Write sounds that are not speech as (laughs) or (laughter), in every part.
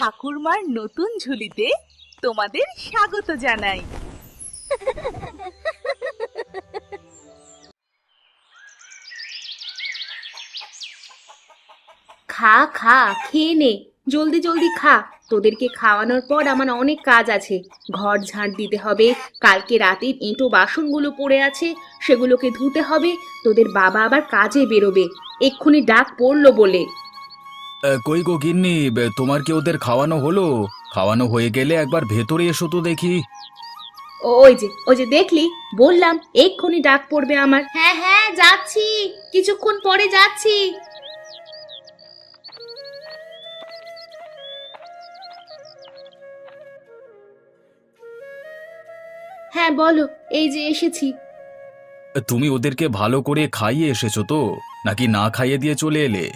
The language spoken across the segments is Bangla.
ঠাকুরমার নতুন ঝুলিতে তোমাদের স্বাগত জানাই। খা খা, খেয়ে নে। জলদি জলদি খা। তোদেরকে খাওয়ানোর পর আমার অনেক কাজ আছে। ঘর ঝাঁট দিতে হবে। কালকে রাতের এঁটো বাসনগুলো পড়ে আছে। সেগুলোকে ধুতে হবে। তোদের বাবা আবার কাজে বেরোবে। এক্ষুনি ডাক পড়ল বলে। কই গো গিন্নি বে, তোমার কি ওদের খাওয়ানো হলো? খাওয়ানো হয়ে গেলে একবার ভেতরে এসো তো দেখি। ওই যে ওই যে দেখলি? বললাম এক্ষুনি ডাক পড়বে আমার। হ্যাঁ হ্যাঁ যাচ্ছি। কিছুক্ষণ পরে যাচ্ছি। হ্যাঁ বলো এই যে এসেছি। তুমি ওদেরকে ভালো করে খাইয়ে এসেছ তো? নাকি না খাইয়ে দিয়ে চলে এলে?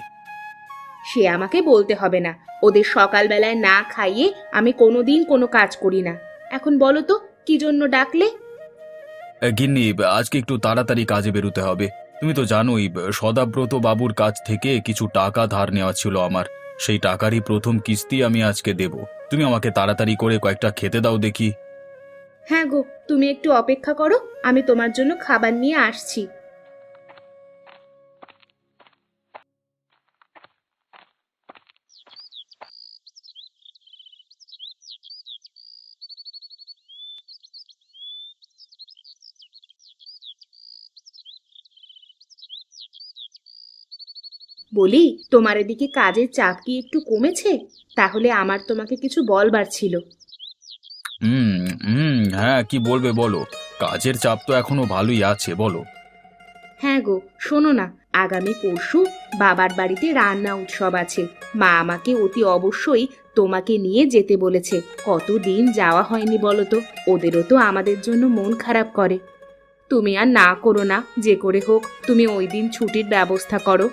সে আমাকে বলতে হবে না। ওদের সকালবেলায় না খাইয়ে আমি কোনোদিন কোনো কাজ করি না। এখন বলো তো কি জন্য ডাকলে? গিন্নি আজকে একটু তাড়াতাড়ি কাজে বেরোতে হবে। তুমি তো জানোই সদাব্রত বাবুর কাছ থেকে কিছু টাকা ধার নেওয়া ছিল আমার। সেই টাকারই প্রথম কিস্তি আমি আজকে দেব। তুমি আমাকে তাড়াতাড়ি করে কয়েকটা খেতে দাও দেখি। হ্যাঁ গো তুমি একটু অপেক্ষা করো আমি তোমার জন্য খাবার নিয়ে আসছি। বলি তোমার এদিকে কাজের চাপ কি একটু কমেছে? তাহলে আমার তোমাকে কিছু বলবার ছিল। হুম হুম হ্যাঁ কি বলবে বলো? কাজের চাপ তো এখনও ভালোই আছে বলো। হ্যাঁ গো শোনো না আগামী পরশু বাবার বাড়িতে রান্না উৎসব আছে। মা আমাকে অতি অবশ্যই তোমাকে নিয়ে যেতে বলেছে। কতদিন যাওয়া হয়নি বলো তো ওদেরও তো আমাদের জন্য মন খারাপ করে। তুমি আর না করো না যে করে হোক তুমি ওই দিন ছুটির ব্যবস্থা করো।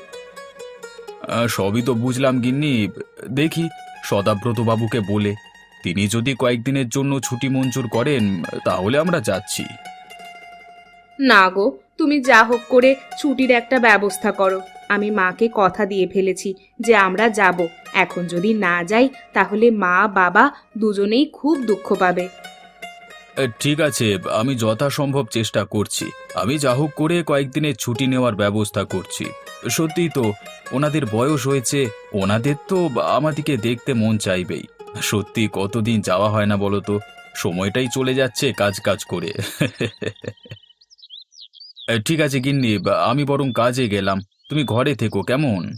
আহ, সবই তো বুঝলাম গিন্নি। দেখি সদাব্রত বাবুকে বলে। তিনি যদি কয়েকদিনের জন্য ছুটি মঞ্জুর করেন তাহলে আমরা যাচ্ছি। না গো তুমি যা হোক করে ছুটির একটা ব্যবস্থা করো। আমি মাকে কথা দিয়ে ফেলেছি যে আমরা যাব। এখন যদি না যাই তাহলে মা বাবা দুজনেই খুব দুঃখ পাবে। আহ, ঠিক আছে আমি যথাসম্ভব চেষ্টা করছি। আমি যা হোক করে কয়েকদিনের ছুটি নেওয়ার ব্যবস্থা করছি। সত্যিই তো, ওনাদের বয়স হয়েছে, ওনাদের তো আমাদিকে দেখতে মন চাইবেই। সত্যি কতদিন যাওয়া হয় না বলো তো, সময়টাই চলে যাচ্ছে কাজ কাজ করে। (laughs) ঠিক আছে গিন্নি, আমি বরং কাজে গেলাম, তুমি ঘরে থেকো, কেমন?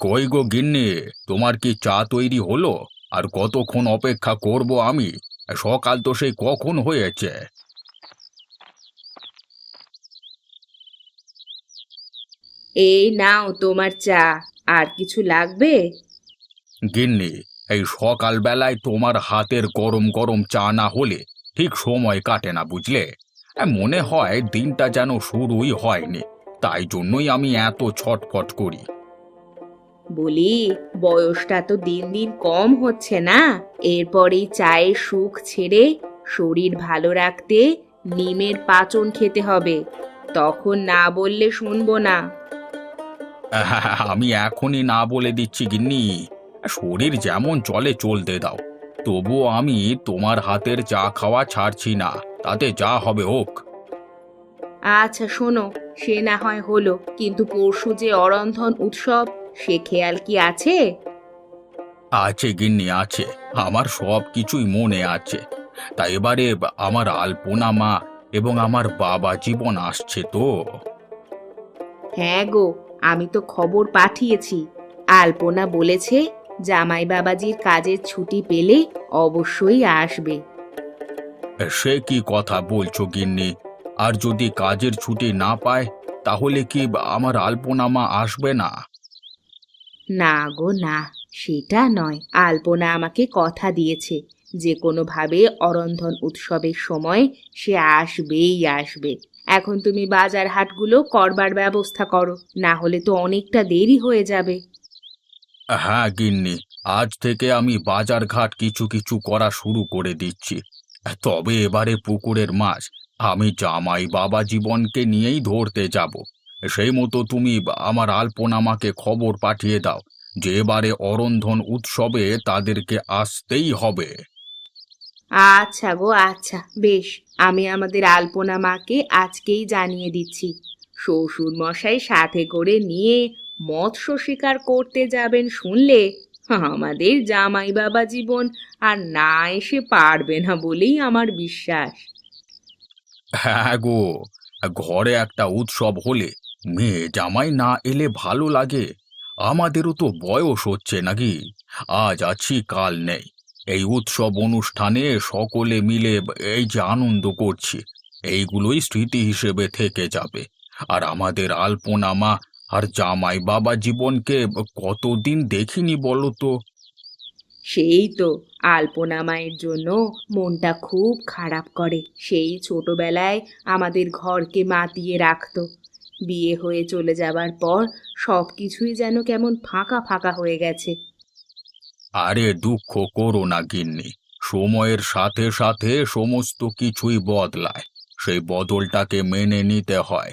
কই গো গিন্নি, তোমার কি চা তৈরি হলো? আর কতক্ষণ অপেক্ষা করব আমি? সকাল তো সেই কখন হয়েছে? এই নাও তোমার চা আর কিছু লাগবে? গিন্নি এই সকাল বেলায় তোমার হাতের গরম গরম চা না হলে ঠিক সময় কাটে না বুঝলে? মনে হয় দিনটা যেন শুরুই হয়নি তাই জন্যই আমি এত ছটফট করি। বলি বয়সটা তো দিন দিন কম হচ্ছে না। এরপরেই চায়ের সুখ ছেড়ে শরীর ভালো রাখতে নিমের পাচন খেতে হবে। তখন না বললে শুনব না। (laughs) আমি এখনই না বলে দিচ্ছি গিন্নি। শরীর যেমন চলে চলতে দাও। তবুও আমি তোমার হাতের চা খাওয়া ছাড়ছি না। তাতে যা হবে হোক। আচ্ছা শোনো সে না হয় হলো। কিন্তু পরশু যে অরন্ধন উৎসব সে খেয়াল কি আছে? আছে গিন্নি আছে। আমার সব কিছুই মনে আছে। তা এবারে আমার আলপনা মা এবং আমার বাবা জীবন আসছে তো? হ্যাঁ গো আমি তো খবর পাঠিয়েছি। আলপনা বলেছে জামাই বাবাজির কাজের ছুটি পেলে অবশ্যই আসবে। সে কি কথা বলছো গিন্নি? আর যদি কাজের ছুটি না পায় তাহলে কি আমার আলপনা মা আসবে না? না গো, না, সেটা নয়। আলপনা আমাকে কথা দিয়েছে, যে কোনোভাবে অরন্ধন উৎসবের সময় সে আসবেই আসবে। এখন তুমি বাজার হাটগুলো করবার ব্যবস্থা করো, না হলে তো অনেকটা দেরি হয়ে যাবে। হ্যাঁ গিন্নি, আজ থেকে আমি বাজার ঘাট কিছু কিছু করা শুরু করে দিচ্ছি। তবে এবারে পুকুরের মাছ, আমি জামাই বাবা জীবনকে নিয়েই ধরতে যাব। সেই মতো তুমি আমার আলপনামাকে খবর পাঠিয়ে দাও যে এবারে অরন্ধন উৎসবে তাদেরকে আসতেই হবে। আচ্ছা গো আচ্ছা বেশ আমি আমাদের আলপনা মাকে আজকেই জানিয়ে দিচ্ছি। শ্বশুর মশাই সাথে করে নিয়ে মৎস্য শিকার করতে যাবেন শুনলে আমাদের জামাই বাবা জীবন আর না এসে পারবে না বলেই আমার বিশ্বাস। হ্যাঁ গো ঘরে একটা উৎসব হলে মেয়ে জামাই না এলে ভালো লাগে। আমাদেরও তো বয়স হচ্ছে নাকি? আজ আছি, কাল নেই। এই উৎসব অনুষ্ঠানে সকলে মিলে এই যে আনন্দ করছি, এইগুলোই স্মৃতি হিসেবে থেকে যাবে। আর আমাদের আলপনা মা আর জামাই বাবা জীবনকে কতদিন দেখিনি বলো তো? সেই তো আলপনা মায়ের জন্য মনটা খুব খারাপ করে। সেই ছোটবেলায় আমাদের ঘরকে মাতিয়ে রাখতো। বিয়ে হয়ে চলে যাবার পর সব কিছুই যেন কেমন ফাঁকা ফাঁকা হয়ে গেছে। আরে দুঃখ করো না গিন্নি। সময়ের সাথে সাথে সমস্ত কিছুই বদলায়। সেই বদলটাকে মেনে নিতে হয়।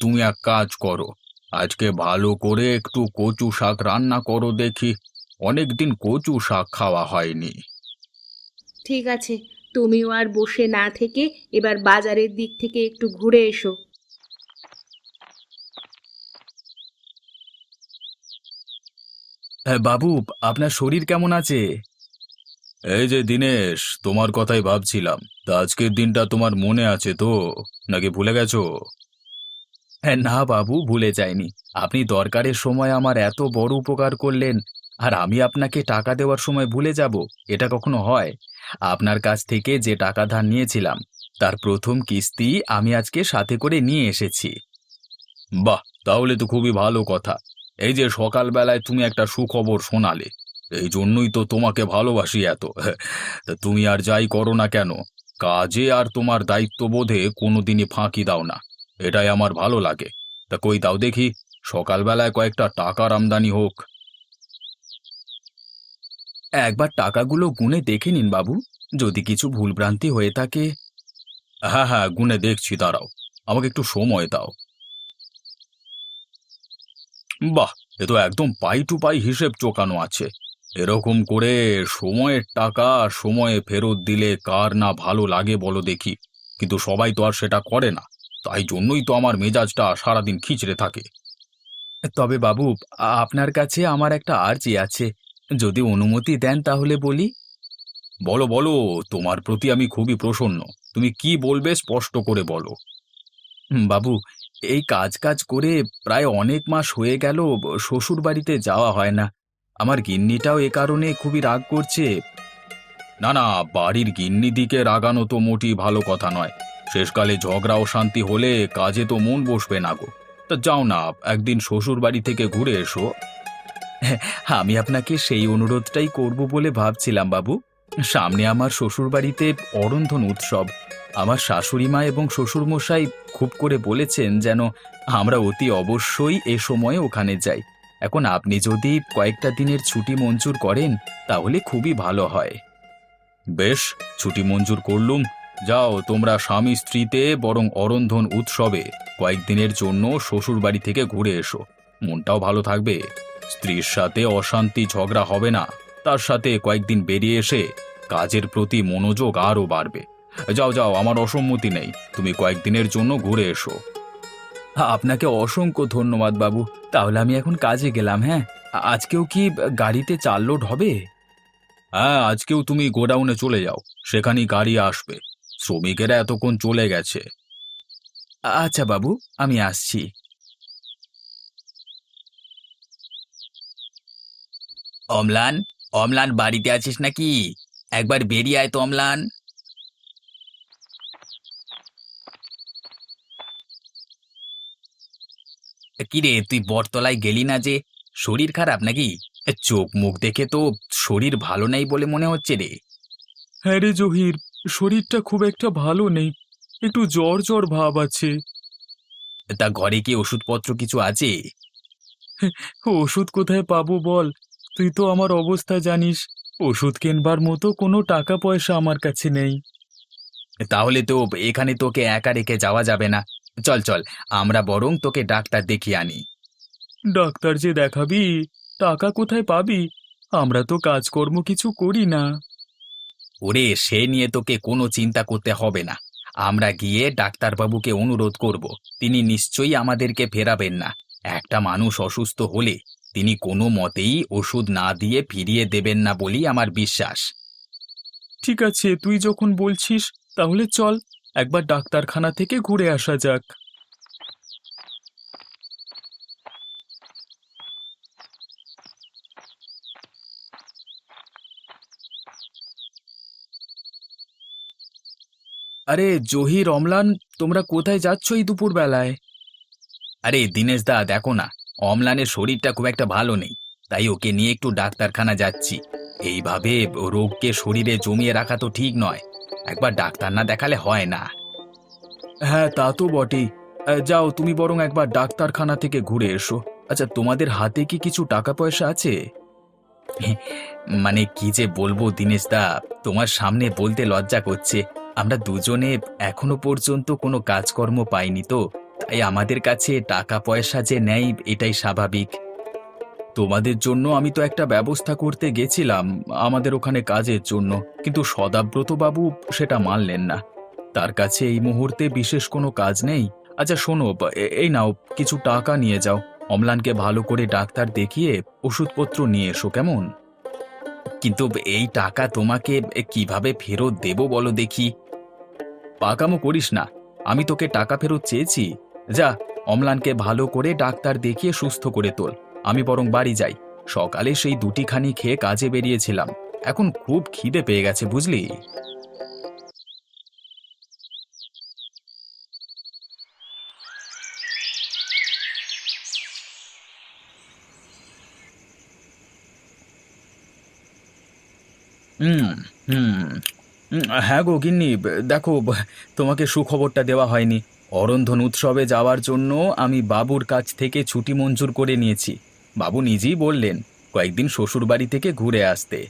তুমি এক কাজ করো। আজকে ভালো করে একটু কচু শাক রান্না করো দেখি। অনেকদিন কচু শাক খাওয়া হয়নি। ঠিক আছে তুমিও আর বসে না থেকে এবার বাজারের দিক থেকে একটু ঘুরে এসো। বাবু আপনার শরীর কেমন আছে? এই যে দিনেশ তোমার কথাই ভাবছিলাম। তা আজকের দিনটা তোমার মনে আছে তো? নাকি ভুলে গেছো? হ্যাঁ না বাবু ভুলে যাইনি। আপনি দরকারের সময় আমার এত বড় উপকার করলেন আর আমি আপনাকে টাকা দেওয়ার সময় ভুলে যাব এটা কখনো হয়? আপনার কাছ থেকে যে টাকা ধার নিয়েছিলাম তার প্রথম কিস্তি আমি আজকে সাথে করে নিয়ে এসেছি। বাহ তাহলে তো খুবই ভালো কথা। এই যে সকালবেলায় তুমি একটা সুখবর শোনালে, এই জন্যই তো তোমাকে ভালোবাসি এত। তা তুমি আর যাই করো না কেন, কাজে আর তোমার দায়িত্ববোধে কোনোদিনই ফাঁকি দাও না, এটাই আমার ভালো লাগে। তা কই দাও দেখি, সকালবেলায় কয়েকটা টাকার আমদানি হোক। একবার টাকাগুলো গুনে দেখে নিন বাবু, যদি কিছু ভুলভ্রান্তি হয়ে থাকে। হ্যাঁ হ্যাঁ গুনে দেখছি, দাঁড়াও, আমাকে একটু সময় দাও। বাহ, এ তো একদম পাই টু পাই হিসেব চোকানো আছে। এরকম করে সময়ের টাকা সময়ে ফেরত দিলে কার না ভালো লাগে বলো দেখি। কিন্তু সবাই তো আর সেটা করে না, তাই জন্যই তো আমার মেজাজটা সারাদিন খিচড়ে থাকে। তবে বাবু আপনার কাছে আমার একটা আর্জি আছে। যদি অনুমতি দেন তাহলে বলি। বলো বলো, তোমার প্রতি আমি খুবই প্রসন্ন। তুমি কি বলবে স্পষ্ট করে বলো। বাবু এই কাজ কাজ করে প্রায় অনেক মাস হয়ে গেল শ্বশুর বাড়িতে যাওয়া হয় না। আমার গিন্নিটাও এ কারণে খুবই রাগ করছে। না না, বাড়ির গিন্নি দিকে রাগানো তো মোটি ভালো কথা নয়। শেষকালে ঝগড়া ও শান্তি হলে কাজে তো মন বসবে না গো। তা যাও না, একদিন শ্বশুর বাড়ি থেকে ঘুরে এসো। আমি আপনাকে সেই অনুরোধটাই করব বলে ভাবছিলাম, বাবু। সামনে আমার শ্বশুর বাড়িতে অরন্ধন উৎসব। আমার শাশুড়ি মা এবং শ্বশুরমশাই খুব করে বলেছেন যেন আমরা অতি অবশ্যই এ সময়ে ওখানে যাই। এখন আপনি যদি কয়েকটা দিনের ছুটি মঞ্জুর করেন, তাহলে খুবই ভালো হয়। বেশ, ছুটি মঞ্জুর করলুম। যাও, তোমরা স্বামী স্ত্রীতে বরং অরন্ধন উৎসবে কয়েকদিনের জন্য শ্বশুর বাড়ি থেকে ঘুরে এসো। মনটাও ভালো থাকবে। স্ত্রীর সাথে অশান্তি ঝগড়া হবে না। তার সাথে কয়েকদিন বেরিয়ে এসে কাজের প্রতি মনোযোগ আরও বাড়বে। যাও যাও আমার অসম্মতি নেই। তুমি কয়েকদিনের জন্য ঘুরে এসো। আপনাকে অসংখ্য ধন্যবাদ বাবু। তাহলে আমি এখন কাজে গেলাম হ্যাঁ? আজকেও কি গাড়িতে চার লোড হবে? হ্যাঁ আজকেও তুমি গোডাউনে চলে যাও। সেখানেই গাড়ি আসবে। শ্রমিকেরা এতক্ষণ চলে গেছে। আচ্ছা বাবু আমি আসছি। অমলান অমলান বাড়িতে আছিস নাকি? একবার বেরিয়ে আয় তো অমলান। কিরে তুই বটতলায় গেলি না যে? শরীর খারাপ নাকি? চোখ মুখ দেখে তো শরীর ভালো নেই বলে মনে হচ্ছে রে। হ্যাঁ রে জহির শরীরটা খুব একটা ভালো নেই। একটু জ্বর জ্বর ভাব আছে। তা ঘরে কি ওষুধপত্র কিছু আছে? ওষুধ কোথায় পাবো বল? তুই তো আমার অবস্থা জানিস। ওষুধ কেনবার মতো কোনো টাকা পয়সা আমার কাছে নেই। তাহলে তো এখানে তোকে একা রেখে যাওয়া যাবে না। চল চল আমরা বরং তোকে ডাক্তার দেখিয়ে আনি। ডাক্তার যে দেখাবি টাকা কোথায় পাবি? আমরা তো কাজকর্ম কিছু করি না। ওরে সে নিয়ে তোকে কোনো চিন্তা করতে হবে না। আমরা গিয়ে ডাক্তারবাবুকে অনুরোধ করব তিনি নিশ্চয়ই আমাদেরকে ফেরাবেন না। একটা মানুষ অসুস্থ হলে তিনি কোনো মতেই ওষুধ না দিয়ে ফিরিয়ে দেবেন না বলেই আমার বিশ্বাস। ঠিক আছে তুই যখন বলছিস তাহলে চল একবার ডাক্তারখানা থেকে ঘুরে আসা যাক। আরে জহির অমলান তোমরা কোথায় যাচ্ছ এই দুপুর বেলায় আরে দিনেশ দা, দেখো না, অমলানের শরীরটা খুব একটা ভালো নেই, তাই ওকে নিয়ে একটু ডাক্তারখানা যাচ্ছি। এইভাবে রোগকে শরীরে জমিয়ে রাখা তো ঠিক নয়। একবার ডাক্তার না দেখালে হয় না। হ্যাঁ তা তো বটেই। আহ, যাও তুমি বরং একবার ডাক্তারখানা থেকে ঘুরে এসো। আচ্ছা তোমাদের হাতে কি কিছু টাকা পয়সা আছে? মানে কি যে বলব দিনেশ দা তোমার সামনে বলতে লজ্জা করছে। আমরা দুজনে এখনও পর্যন্ত কোনো কাজকর্ম পাইনি তো তাই আমাদের কাছে টাকা পয়সা যে নেই এটাই স্বাভাবিক। তোমাদের জন্য আমি তো একটা ব্যবস্থা করতে গেছিলাম আমাদের ওখানে কাজের জন্য, কিন্তু সদাব্রত বাবু সেটা মানলেন না। তার কাছে এই মুহূর্তে বিশেষ কোনো কাজ নেই। আচ্ছা শোনো এই নাও, কিছু টাকা নিয়ে যাও। অম্লানকে ভালো করে ডাক্তার দেখিয়ে ওষুধপত্র নিয়ে এসো, কেমন? কিন্তু এই টাকা তোমাকে কীভাবে ফেরত দেব বলো দেখি। পাকামো করিস না, আমি তোকে টাকা ফেরত চেয়েছি। যা, অম্লানকে ভালো করে ডাক্তার দেখিয়ে সুস্থ করে তোল। আমি বরং বাড়ি যাই। সকালে সেই দুটি খানি খেয়ে কাজে বেরিয়েছিলাম। এখন খুব খিদে পেয়ে গেছে, বুঝলি? হুম হুম হ্যাঁ গো গিন্নি, দেখো, তোমাকে সুখবরটা দেওয়া হয়নি। অরন্ধন উৎসবে যাওয়ার জন্য আমি বাবুর কাছ থেকে ছুটি মঞ্জুর করে নিয়েছি। বাবু নিজেই বললেন কয়েকদিন শ্বশুর বাড়ি থেকে ঘুরে আসতে।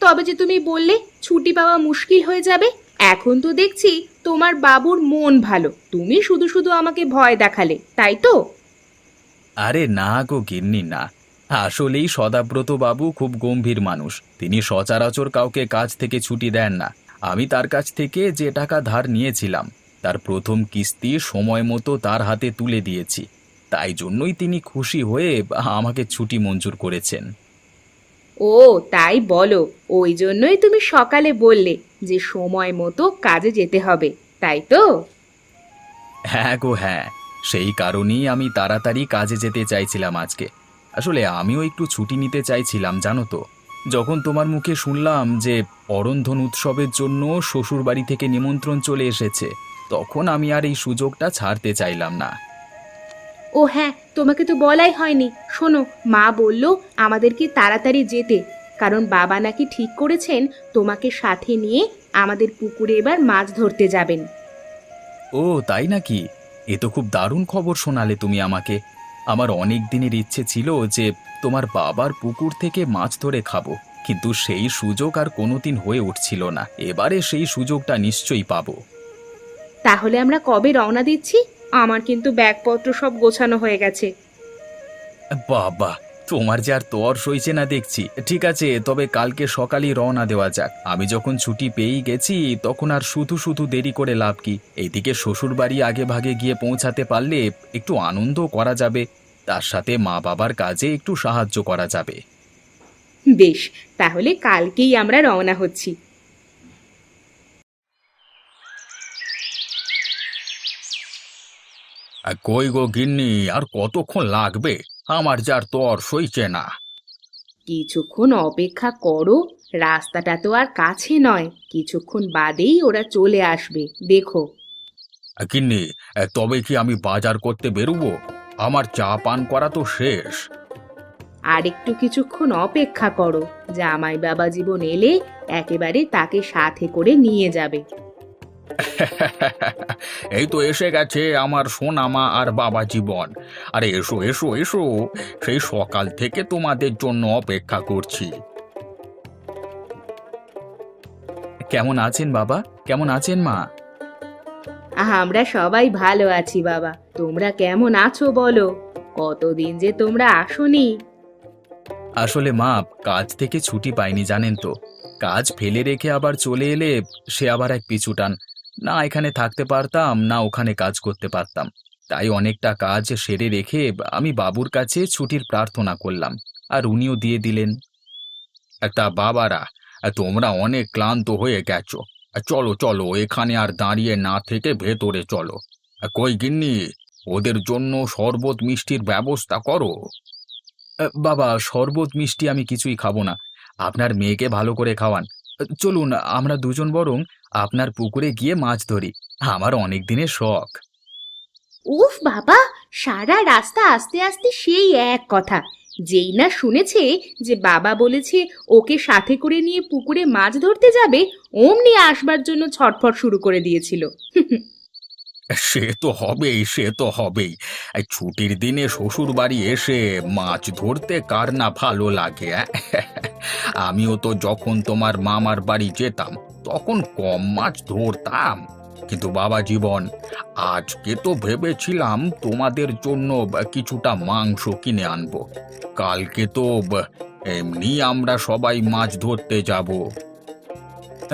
তবে যে তুমি বললে ছুটি পাওয়া মুশকিল হয়ে যাবে এখন তো দেখছি তোমার বাবুর মন ভালো। তুমি শুধু শুধু আমাকে ভয় দেখালে তাই তো? আরে না গো গিন্নি না। আসলেই সদাব্রত বাবু খুব গম্ভীর মানুষ। তিনি সচরাচর কাউকে কাজ থেকে ছুটি দেন না। আমি তার কাছ থেকে যে টাকা ধার নিয়েছিলাম তার প্রথম কিস্তি সময় মতো তার হাতে তুলে দিয়েছি। তাই জন্যই তিনি খুশি হয়ে আমাকে ছুটি মঞ্জুর করেছেন। ও তাই বলো। ওই জন্যই তুমি সকালে বললে যে সময় মতো কাজে যেতে হবে তাই তো? হ্যাঁ গো হ্যাঁ। সেই কারণেই আমি তাড়াতাড়ি কাজে যেতে চাইছিলাম আজকে। আসলে আমিও একটু ছুটি নিতে চাইছিলাম জানো তো। যখন তোমার মুখে শুনলাম যে অরন্ধন উৎসবের জন্য শ্বশুর বাড়ি থেকে নিমন্ত্রণ চলে এসেছে তখন আমি আর এই সুযোগটা ছাড়তে চাইলাম না। ও হ্যাঁ তোমাকে তো বলাই হয়নি। শোনো মা বলল আমাদেরকে তাড়াতাড়ি যেতে। কারণ বাবা নাকি ঠিক করেছেন তোমাকে সাথে নিয়ে আমাদের পুকুরে এবার মাছ ধরতে যাবেন। ও তাই নাকি? এ তো খুব দারুণ খবর শোনালে তুমি আমাকে। আমার অনেক দিনের ইচ্ছে ছিল যে তোমার বাবার পুকুর থেকে মাছ ধরে খাব। কিন্তু সেই সুযোগ আর কোনোদিন হয়ে উঠছিল না। এবারে সেই সুযোগটা নিশ্চয়ই পাবো। তাহলে আমরা কবে রওনা দিচ্ছি? আমার কিন্তু ব্যাগপত্র সব গোছানো হয়ে গেছে। বাবা তোমার যে আর তর সইছে না দেখছি। ঠিক আছে তবে কালকে সকালেই রওনা দেওয়া যাক। আমি যখন ছুটি পেয়েই গেছি তখন আর শুধু শুধু দেরি করে লাভ কি? এইদিকে শ্বশুর বাড়ি আগে ভাগে গিয়ে পৌঁছাতে পারলে একটু আনন্দ করা যাবে। তার সাথে মা বাবার কাজে একটু সাহায্য করা যাবে। বেশ তাহলে কালকেই আমরা রওনা হচ্ছি। আর কই গো গিন্নি আর কতক্ষণ লাগবে? আমার যার তর সইছে না। কিছুক্ষণ অপেক্ষা করো রাস্তাটা তো আর কাছে নয় কিছুক্ষণ বাদেই ওরা চলে আসবে দেখো। গিন্নি তবে কি আমি বাজার করতে বেরোবো? আমার চা পান করা তো শেষ। আর একটু কিছুক্ষণ অপেক্ষা করো জামাই বাবা জীবন এলে একেবারে তাকে সাথে করে নিয়ে যাবে। (laughs) এই তো এসে গেছে আমার সোনামা আর বাবা জীবন। আরে এসো এসো এসো সেই সকাল থেকে তোমাদের জন্য অপেক্ষা করছি। কেমন আছেন বাবা? কেমন আছেন মা? আমরা সবাই ভালো আছি বাবা। তোমরা কেমন আছো বলো? কতদিন যে তোমরা আসোনি। আসলে মা কাজ থেকে ছুটি পাইনি জানেন তো। কাজ ফেলে রেখে আবার চলে এলে সে আবার এক পিছুটান না এখানে থাকতে পারতাম, না ওখানে কাজ করতে পারতাম। তাই অনেকটা কাজ সেরে রেখে আমি বাবুর কাছে ছুটির প্রার্থনা করলাম, আর উনিও দিয়ে দিলেন। তা বাবারা, তোমরা অনেক ক্লান্ত হয়ে গেছো। চলো চলো, এখানে আর দাঁড়িয়ে না থেকে ভেতরে চলো। কই গিন্নি, ওদের জন্য শরবত মিষ্টির ব্যবস্থা করো। বাবা, শরবত মিষ্টি আমি কিছুই খাব না। আপনার মেয়েকে ভালো করে খাওয়ান। চলুন, আমরা দুজন বরং আপনার পুকুরে গিয়ে মাছ ধরি। আমার অনেক দিনের শখ। উফ বাবা সারা রাস্তা আস্তে আস্তে সেই এক কথা। যেই না শুনেছে যে বাবা বলেছে ওকে সাথে করে নিয়ে পুকুরে মাছ ধরতে যাবে অমনি আসবার জন্য ছটফট শুরু করে দিয়েছিল। সে তো হবেই সে তো হবেই। এই ছুটির দিনে শ্বশুর বাড়ি এসে মাছ ধরতে কার না ভালো লাগে? আমিও তো যখন তোমার মামার বাড়ি যেতাম তখন কম মাছ ধরতাম। কিন্তু বাবা জীবন আজকে তো ভেবেছিলাম তোমাদের জন্য কিছুটা মাংস কিনে আনব। কালকে তো এমনি আমরা সবাই মাছ ধরতে যাব।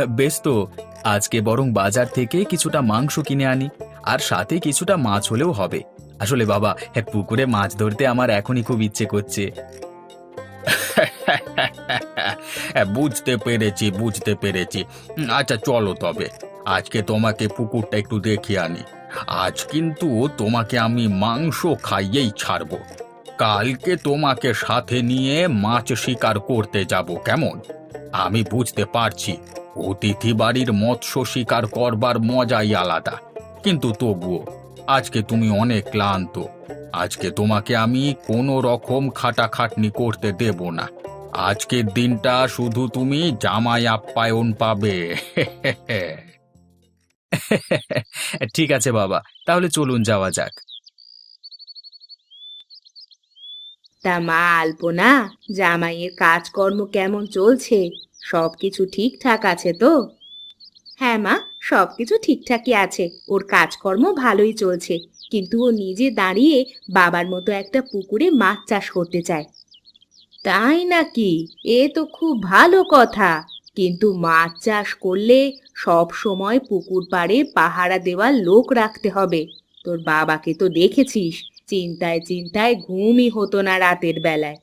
বেশ তো আজকে বরং বাজার থেকে কিছুটা মাংস কিনে আনি আর সাথে কিছুটা মাছ হলেও হবে। আসলে বাবা হ্যাঁ পুকুরে মাছ ধরতে আমার এখনই খুব ইচ্ছে করছে। (laughs) বুঝতে পেরেছি বুঝতে পেরেছি। আচ্ছা চলো তবে। আজকে তোমাকে পুকুরটা একটু দেখিয়ে আনি। আজ কিন্তু তোমাকে আমি মাংস খাইয়েই ছাড়বো। কালকে তোমাকে সাথে নিয়ে মাছ শিকার করতে যাব, কেমন? আমি বুঝতে পারছি, অতিথি বাড়ির মৎস্য শিকার করবার মজাই আলাদা। কিন্তু তবুও, আজকে তুমি অনেক ক্লান্ত। আজকে তোমাকে আমি কোনো রকম খাটাখাটনি করতে দেব না। আজকের দিনটা শুধু তুমি জামাই আপ্যায়ন পাবে। (laughs) ঠিক আছে বাবা, তাহলে চলুন যাওয়া যাক। তা মা আলপনা, জামাইয়ের কাজকর্ম কেমন চলছে? সব কিছু ঠিকঠাক আছে তো? হ্যাঁ মা সব কিছু ঠিকঠাকই আছে, ওর কাজকর্ম ভালোই চলছে, কিন্তু ও নিজে দাঁড়িয়ে বাবার মতো একটা পুকুরে মাছ চাষ করতে চায়। তাই নাকি? এ তো খুব ভালো কথা। কিন্তু মাছ চাষ করলে সব সময় পুকুর পাড়ে পাহারা দেওয়ার লোক রাখতে হবে। তোর বাবাকে তো দেখেছিস, চিন্তায় চিন্তায় ঘুমই হতো না রাতের বেলায়।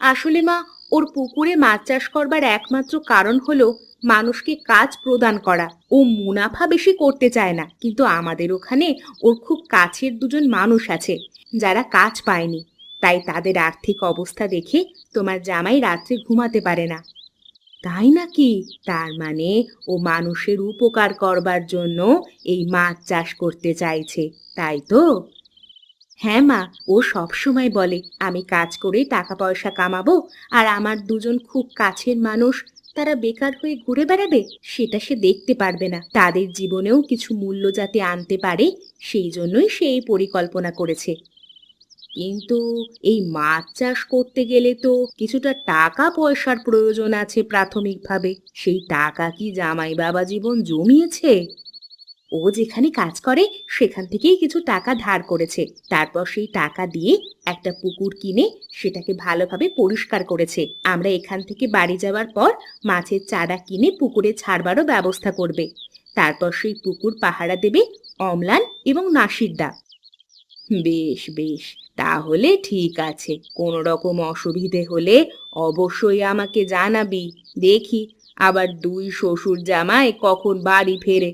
আসলে মা, ওর পুকুরে মাছ চাষ করবার একমাত্র কারণ হলো মানুষকে কাজ প্রদান করা। ও মুনাফা বেশি করতে চায় না, কিন্তু আমাদের ওখানে ওর খুব কাছের দুজন মানুষ আছে, যারা কাজ পায়নি। তাই তাদের আর্থিক অবস্থা দেখে তোমার জামাই রাত্রে ঘুমাতে পারে না। তাই নাকি? তার মানে ও মানুষের উপকার করবার জন্য এই মাছ চাষ করতে চাইছে, তাই তো? হ্যাঁ মা, ও সব সময় বলে, আমি কাজ করে টাকা পয়সা কামাবো আর আমার দুজন খুব কাছের মানুষ, তারা বেকার হয়ে ঘুরে বেড়াবে, সেটা সে দেখতে পারবে না। তাদের জীবনেও কিছু মূল্য যাতে আনতে পারে, সেই জন্যই সে এই পরিকল্পনা করেছে। কিন্তু এই মাছ চাষ করতে গেলে তো কিছুটা টাকা পয়সার প্রয়োজন আছে প্রাথমিকভাবে। সেই টাকা কি জামাই বাবা জীবন জমিয়েছে? ও যেখানে কাজ করে, সেখান থেকেই কিছু টাকা ধার করেছে। তারপর সেই টাকা দিয়ে একটা পুকুর কিনে সেটাকে ভালোভাবে পরিষ্কার করেছে। আমরা এখান থেকে বাড়ি যাওয়ার পর মাছের চারা কিনে পুকুরে ছাড়বারও ব্যবস্থা করবে। তারপর সেই পুকুর পাহারা দেবে অম্লান এবং নাসিরদা বেশ বেশ। তাহলে ঠিক আছে। কোনো রকম অসুবিধে হলে অবশ্যই আমাকে জানাবি। দেখি, আবার দুই শ্বশুর জামাই কখন বাড়ি ফেরে।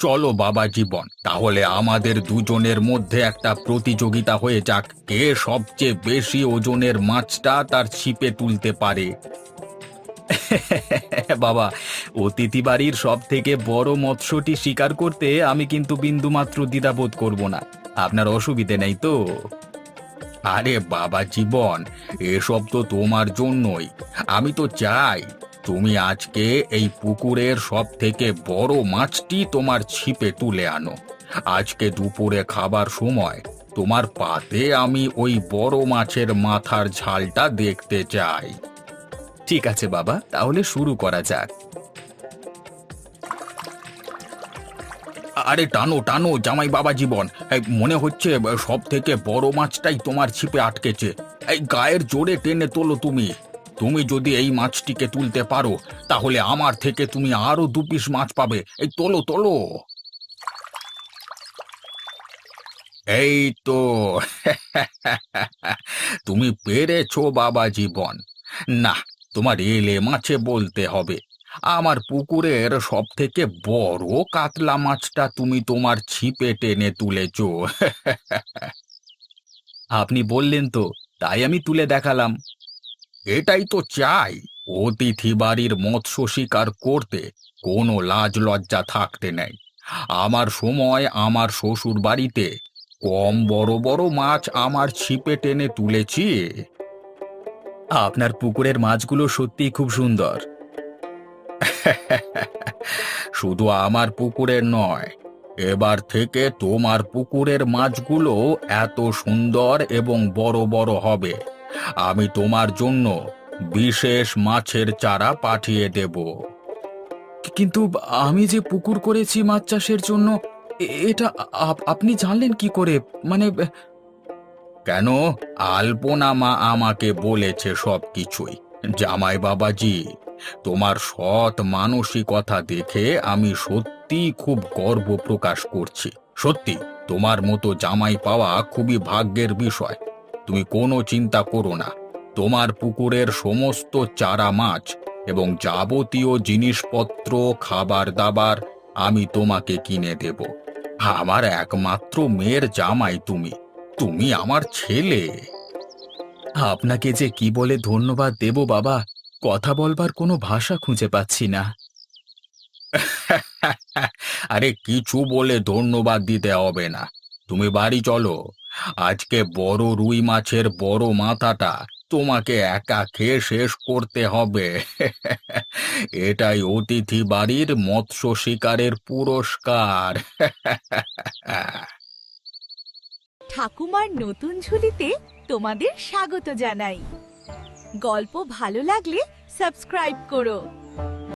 চলো বাবা জীবন, তাহলে আমাদের দুজনের মধ্যে একটা প্রতিযোগিতা হয়ে যাক। কে সবচেয়ে বেশি ওজনের মাছটা তার ছিপে তুলতে পারে? বাবা, অতিথি বাড়ির সব থেকে বড় মৎস্যটি শিকার করতে আমি কিন্তু বিন্দুমাত্র দ্বিধাবোধ করব না। আপনার অসুবিধে নেই তো? আরে বাবা জীবন, এসব তো তোমার জন্যই। আমি তো চাই তুমি আজকে এই পুকুরের সব থেকে বড় মাছটি তোমার ছিপে তুলে আনো। আজকে দুপুরে খাবার সময় তোমার পাতে আমি ওই বড় মাছের মাথার ঝালটা দেখতে চাই। ঠিক আছে, বাবা। তাহলে শুরু করা যাক। আরে, টানো টানো, জামাই বাবা জীবন। মনে হচ্ছে সব থেকে বড় মাছটাই তোমার ছিপে আটকেছে। এই, গায়ের জোরে টেনে তোলো তুমি। তুমি যদি এই মাছটিকে তুলতে পারো, তাহলে আমার থেকে তুমি আরও দু পিস মাছ পাবে। এই, তোলো তোলো। এই তো। (laughs) তুমি পেরেছ বাবা জীবন। না তোমার এলে মাছে বলতে হবে। আমার পুকুরের সব থেকে বড় কাতলা মাছটা তুমি তোমার ছিপে টেনে তুলেছ। (laughs) আপনি বললেন তো, তাই আমি তুলে দেখালাম। এটাই তো চাই, অতিথি বাড়ির মৎস্য শিকার করতে কোনো লাজ লজ্জা থাকতে নেই। আমার সময় আমার শ্বশুর বাড়িতে কম বড় বড় মাছ আমার ছিপে টেনে তুলেছি। আপনার পুকুরের মাছগুলো সত্যিই খুব সুন্দর। শুধু আমার পুকুরের নয়, এবার থেকে তোমার পুকুরের মাছগুলো এত সুন্দর এবং বড় বড় হবে। আমি তোমার জন্য বিশেষ মাছের চারা পাঠিয়ে দেব। কিন্তু আমি যে পুকুর করেছি মাছ চাষের জন্য এটা আপ- আপনি জানলেন কি করে? মানে কেন? আলপনা মা আমাকে বলেছে সব কিছুই জামাই বাবাজি, তোমার সৎ মানসিকতা দেখে আমি সত্যি খুব গর্ব প্রকাশ করছি। সত্যি, তোমার মতো জামাই পাওয়া খুবই ভাগ্যের বিষয়। তুমি কোনো চিন্তা করো না। তোমার পুকুরের সমস্ত চারা মাছ এবং যাবতীয় জিনিসপত্র, খাবার দাবার আমি তোমাকে কিনে দেব। আমার একমাত্র মেয়ের জামাই তুমি। তুমি আমার ছেলে। আপনাকে যে কি বলে ধন্যবাদ দেব বাবা, কথা বলবার কোনো ভাষা খুঁজে পাচ্ছি না। (laughs) আরে কিছু বলে ধন্যবাদ দিতে হবে না। তুমি বাড়ি চলো। আজকে বড় রুই মাছের বড় মাথাটা তোমাকে একা খেয়ে শেষ করতে হবে। (laughs) এটাই অতিথি বাড়ির মৎস্য শিকারের পুরস্কার। (laughs) ঠাকুমার নতুন ঝুলিতে তোমাদের স্বাগত জানাই। গল্প ভালো লাগলে সাবস্ক্রাইব করো।